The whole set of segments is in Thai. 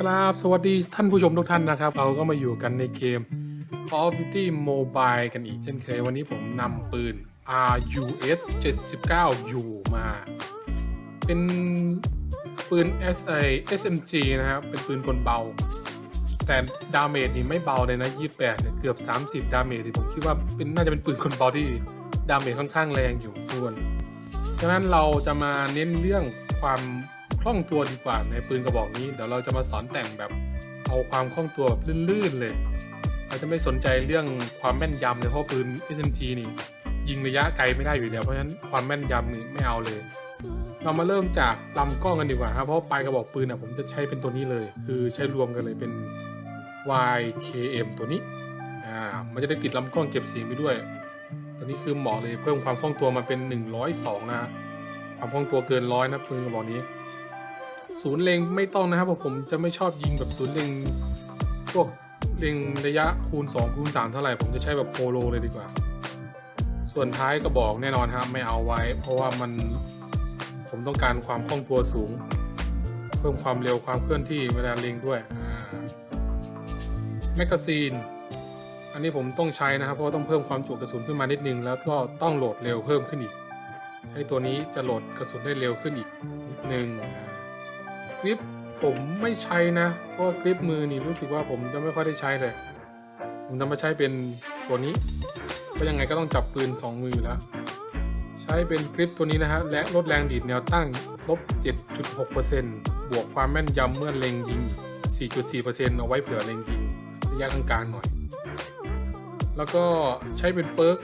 ครับสวัสดีท่านผู้ชมทุกท่านนะครับ เราก็มาอยู่กันในเกม Call of Duty Mobile กันอีกเช่นเคย วันนี้ผมนำปืน RUS 79U มา เป็นปืน SI SMG นะครับ เป็นปืนกลเบา แต่ดาเมจนี่ไม่เบาเลยนะ 28เนี่ยเกือบ 30 ดาเมจที่ผมคิดว่าเป็นน่าจะเป็นปืนกลเบาที่ดาเมจค่อนข้างแรงอยู่ส่วนฉะนั้นเราจะมาเน้นเรื่องความ คล่องตัวดีกว่าในปืนกระบอกนี้ เดี๋ยวเราจะมาสอนแต่งแบบเอาความคล่องตัวลื่นๆเลยเราจะไม่สนใจเรื่องความแม่นยำเลยเพราะปืน SMG นี่ ยิงระยะไกลไม่ได้อยู่แล้วเพราะฉะนั้นความแม่นยำนี่ไม่เอาเลย เรามาเริ่มจากลำกล้องกันดีกว่าครับเพราะปลายกระบอกปืนอะผมจะใช้เป็นตัวนี้เลย คือใช้รวมกันเลยเป็น YKM ตัวนี้อ่ามันจะได้ติดลำกล้องเก็บเสียงไปด้วยตัวนี้คือเหมาะเลยเพิ่มความคล่องตัวมาเป็น 102 นะความคล่องตัวเกินร้อยนะปืนกระบอกนี้ ศูนย์เล็งไม่ต้องนะครับเพราะผมจะไม่ชอบยิงแบบศูนย์เล็งพวกเล็งระยะคูณ2คูณ3เท่าไหร่ผมจะใช้แบบโปโลเลยดีกว่า ส่วนท้ายกระบอกแน่นอนครับไม่เอาไว้ เพราะว่ามันผมต้องการความคล่องตัวสูง เพิ่มความเร็วความเคลื่อนที่เวลาเล็งด้วยแมกกาซีนอันนี้ผมต้องใช้นะครับ เพราะาต้องเพิ่มความจุกระสุนขึ้นมานิดนึง แล้วก็ต้องโหลดเร็วเพิ่มขึ้นอีกไอ้ตัวนี้จะโหลดกระสุนได้เร็วขึ้นอีกนิดนึง คลิปผมไม่ใช้นะ เพราะคลิปมือนี่รู้สึกว่าผมจะไม่ค่อยได้ใช้เลย ผมจะมาใช้เป็นตัวนี้เพราะยังไงก็ต้องจับปืน 2 มืออยู่แล้ว ใช้เป็นคลิปตัวนี้นะฮะ และลดแรงดีดแนวตั้งลบ 7.6%บวกความแม่นยำเมื่อเล็งยิง 4.4%เอาไว้เผื่อเล็งยิงระยะกลางๆหน่อย แล้วก็ใช้เป็นเปิร์ก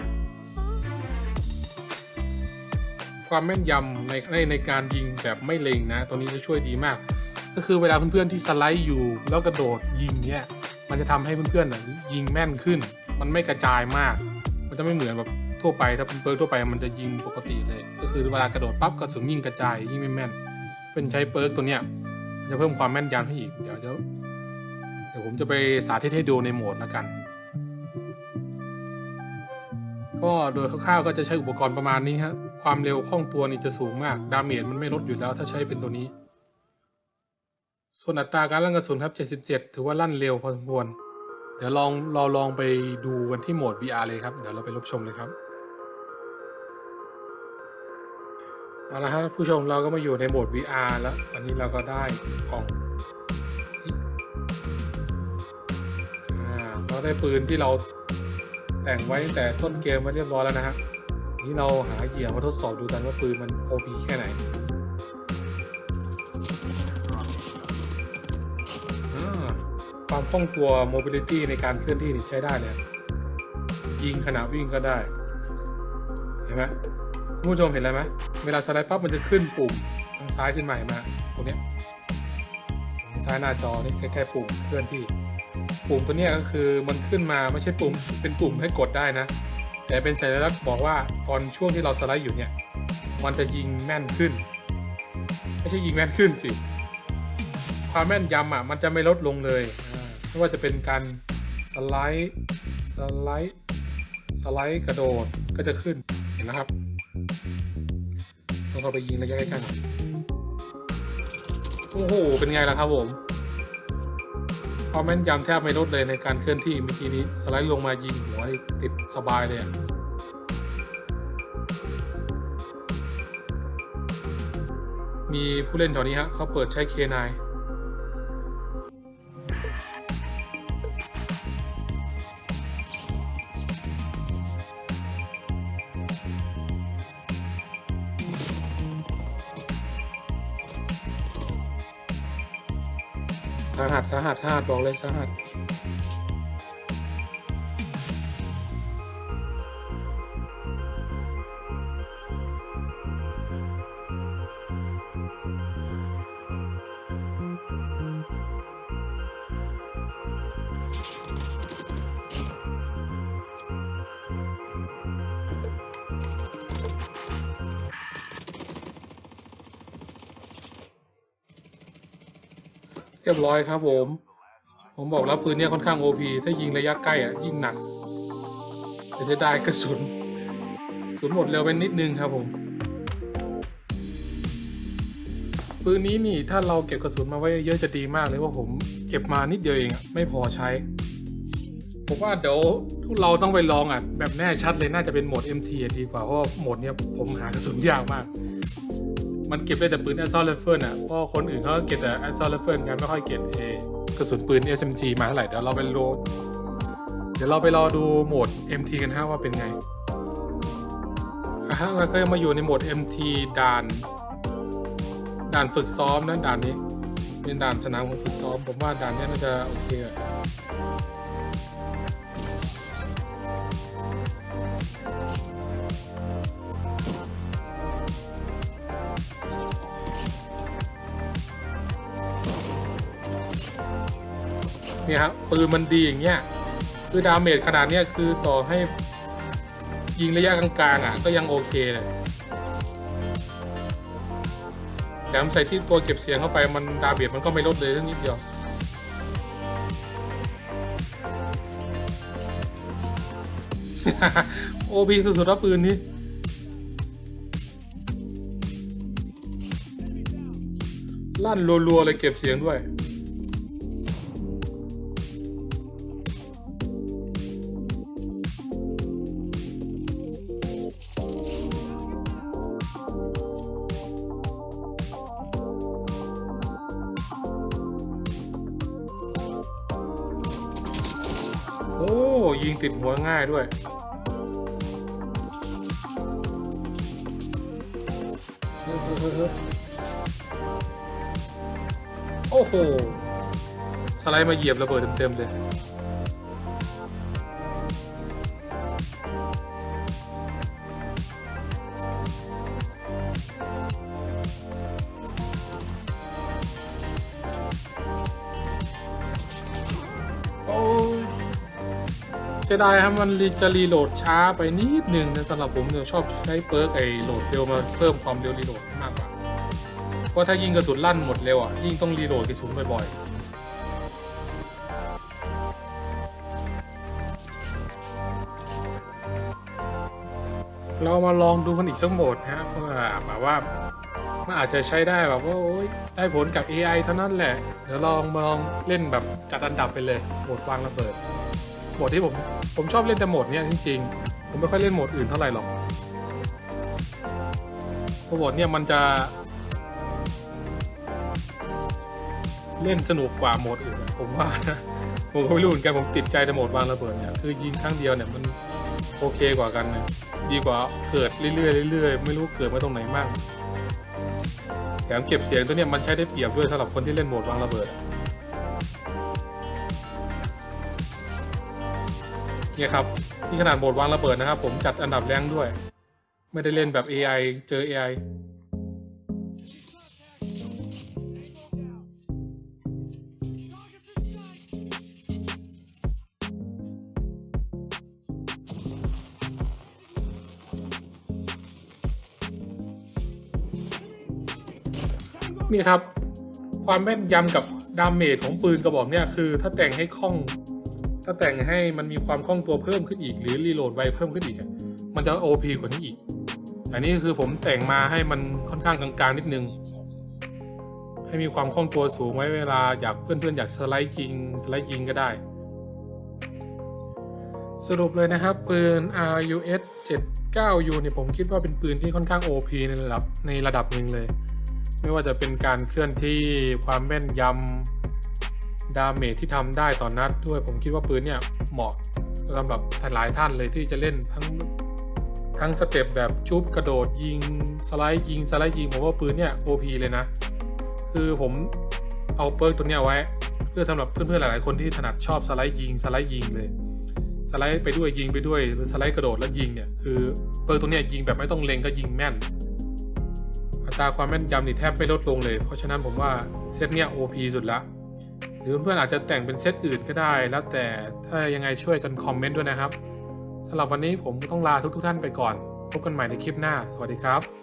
ความแม่นยำในในในการยิงแบบไม่เล็งนะ ตัวนี้จะช่วยดีมาก ก็คือเวลาเพื่อนๆที่สไลด์อยู่ แล้วกระโดดยิงเนี่ยมันจะทำให้เพื่อนๆยิงแม่นขึ้น มันไม่กระจายมาก มันจะไม่เหมือนแบบทั่วไปถ้าเป็นเปิร์ทั่วไปมันจะยิงปกติเลย ก็คือเวลากระโดดปั๊บกระสุนยิงกระจายยิงไม่แม่น เป็นใช้เปิร์ตัวเนี้ยจะเพิ่มความแม่นยำให้อีก เดี๋ยวเดี๋ยวเดี๋ยวผมจะไปสาธิตให้ดูในโหมดแล้วกัน ก็โดยคร่าวๆก็จะใช้อุปกรณ์ประมาณนี้ฮะ ความเร็วคล่องตัวนี่จะสูงมาก ดาเมจมันไม่ลดอยู่แล้วถ้าใช้เป็นตัวนี้ ส่วนอัตราการลั่นกระสุนครับ 77 ถือว่าลั่นเร็วพอสมควร เดี๋ยวลองเราลองไปดูกันที่โหมด VR เลยครับ เดี๋ยวเราไปรับชมเลยครับ เอาละครับผู้ชมเราก็มาอยู่ในโหมด VR แล้ว ตอนนี้เราก็ได้กล่องเราได้ปืนที่เราแต่งไว้แต่ต้นเกมมาเรียบร้อยแล้วนะฮะ นี่เราหาเหยื่อมาทดสอบดูกันว่าปืนมัน OP แค่ไหนความคล่องตัว mobility ในการเคลื่อนที่นี่ใช้ได้เลยยิงขณะวิ่งก็ได้ เห็นไหมคุณผู้ชมเห็นอะไรไหมเวลาสไลด์ปั๊บมันจะขึ้นปุ่มทางซ้ายขึ้นมาเห็นไหมตรงนี้ทางซ้ายหน้าจอนี่แค่ปุ่มเคลื่อนที่ ปุ่มตัวนี้ก็คือมันขึ้นมาไม่ใช่ปุ่มเป็นปุ่มให้กดได้นะ แต่เป็นสัญลักษณ์บอกว่าตอนช่วงที่เราสไลด์อยู่เนี่ย มันจะยิงแม่นขึ้น ไม่ใช่ยิงแม่นขึ้นสิ ความแม่นยำอะมันจะไม่ลดลงเลย ไม่ว่าจะเป็นการสไลด์ สไลด์ สไลด์กระโดดก็จะขึ้น เห็นนะครับต้องเข้าไปยิงระยะใกล้ๆหน่อยโอ้โห เป็นไงล่ะครับผม ความแม่นยำแทบไม่ลดเลยในการเคลื่อนที่เมื่อกี้นี้สไลด์ลงมายิงหัวติดสบายเลยมีผู้เล่นแถวนี้ฮะเขาเปิดใช้เคนาย สาหัสสาหัสสาหัสบอกเลยสาหัส เรียบร้อยครับผม ผมบอกแล้วปืนเนี้ยค่อนข้าง OP ถ้ายิงระยะใกล้อะยิ่งหนักแต่จะได้กระสุนสุนหมดเร็วไปนิดนึงครับผมปืนนี้นี่ถ้าเราเก็บกระสุนมาไว้เยอะจะดีมากเลยว่าผมเก็บมานิดเดียวเองไม่พอใช้ ผมว่าเดี๋ยวเราต้องไปลองอะแบบแน่ชัดเลยน่าจะเป็นโหมด MT อะดีกว่าเพราะโหมดเนี้ยผมหากระสุนยากมาก มันเก็บได้แต่ปืน Assault Rifle อะเพราะคนอื่นเขาเก็บแต่ Assault Rifle กันไม่ค่อยเก็บเอกระสุนปืน SMG มาเท่าไหร่เดี๋ยวเราไปโลเดี๋ยวเราไปรอดูโหมด MT กันฮะว่าเป็นไงอะฮะเราก็มาอยู่ในโหมด MT ด่าน ด่านฝึกซ้อมนะด่านนี้เป็นด่านสนามของฝึกซ้อม ผมว่าด่านนี้ยน่าจะโอเค เนี่ยครับปืนมันดีอย่างเงี้ยคือดาเมจขนาดเนี้ยคือต่อให้ยิงระยะกลางๆอะ ก็ยังโอเคเลยแถมใส่ที่ตัวเก็บเสียงเข้าไปมันดาเมจมันก็ไม่ลดเลยสักนิดเดียวโอพีสุดๆแล้วปืนนี้ลั่นรัวๆเลยเก็บเสียงด้วย ยิงติดหัวง่ายด้วย โอ้โห สไลด์มาเหยียบระเบิดเต็มๆเลย เสียดายครับมันจะรีโหลดช้าไปนิดนึงนะสำหรับผมเนี่ยชอบใช้เปิร์กไอโหลดเร็วมาเพิ่มความเร็วรีโหลดมากกว่าเพราะถ้ายิงกระสุนลั่นหมดเร็วอะยิ่งต้องรีโหลดกระสุนบ่อยๆ เรามาลองดูกันอีกสักโหมดนะฮะเพื่อแบบว่ามันอาจจะใช้ได้แบบว่าโอ้ยได้ผลกับ AI เท่านั้นแหละ เดี๋ยวลองมาลองเล่นแบบจัดอันดับไปเลยโหมดวางระเบิด โหมดที่ผม ผมชอบเล่นแต่โหมดเนี้ยจริงๆ ผมไม่ค่อยเล่นโหมดอื่นเท่าไหร่หรอกเพราะโหมดเนี้ยมันจะ เล่นสนุกกว่าโหมดอื่น ผมว่านะผมก็ไม่รู้เหมือนกันผมติดใจแต่โหมดวางระเบิดเนี่ยคือยิงครั้งเดียวเนี่ยมันโอเคกว่ากันนะดีกว่าเกิดเรื่อยๆเรื่อยๆไม่รู้เกิดมาตรงไหนบ้างแถมเก็บเสียงตัวเนี้ยมันใช้ได้เปรียบด้วยสำหรับคนที่เล่นโหมดวางระเบิด เนี่ยครับนี่ขนาดโหมดวางระเบิดนะครับ ผมจัดอันดับแรงด้วย ไม่ได้เล่นแบบ AI เจอ AI นี่ครับ ความแม่นยำกับดาเมจของปืนกระบอกเนี่ยคือ ถ้าแต่งให้คล่อง ถ้าแต่งให้มันมีความคล่องตัวเพิ่มขึ้นอีก หรือรีโหลดไวเพิ่มขึ้นอีก มันจะ OP กว่านี้อีก อันนี้คือผมแต่งมาให้มันค่อนข้างกลางๆนิดนึง ให้มีความคล่องตัวสูงไว้เวลาอยากเพื่อนๆอยากสไลด์ยิงสไลด์ยิงก็ได้ สรุปเลยนะครับปืน RUS 79U เนี่ยผมคิดว่าเป็นปืนที่ค่อนข้าง OP ในระดับในระดับหนึ่งเลย ไม่ว่าจะเป็นการเคลื่อนที่ความแม่นยำ ดาเมจที่ทำได้ต่อนนัดด้วยผมคิดว่าปืนเนี่ยเหมาะสำหรับหลายท่านเลยที่จะเล่นทั้งทั้งสเต็ปแบบชุบกระโดดยิงสไลด์ยิงสไลด์ยิงผมว่าปืนเนี่ย OP เลยนะ คือผมเอาเปิร์กตัวเนี้ยไว้ เพื่อสำหรับเพื่อนๆหลายๆคนที่ถนัดชอบสไลด์ยิงสไลด์ยิงเลยสไลด์ไปด้วยยิงไปด้วยหรือสไลด์กระโดดแล้วยิงเนี่ยคือเปิร์กตัวเนี้ยยิงแบบไม่ต้องเล็งก็ยิงแม่น อัตราความแม่นยำนี่แทบไม่ลดลงเลย เพราะฉะนั้นผมว่าเซตเนี้ย OP สุดละ รือเพื่อนๆอาจจะแต่งเป็นเซตอื่นก็ได้ แล้วแต่ถ้ายังไงช่วยกันคอมเมนต์ด้วยนะครับสำหรับวันนี้ผมต้องลาทุกๆท่านไปก่อน พบกันใหม่ในคลิปหน้า สวัสดีครับ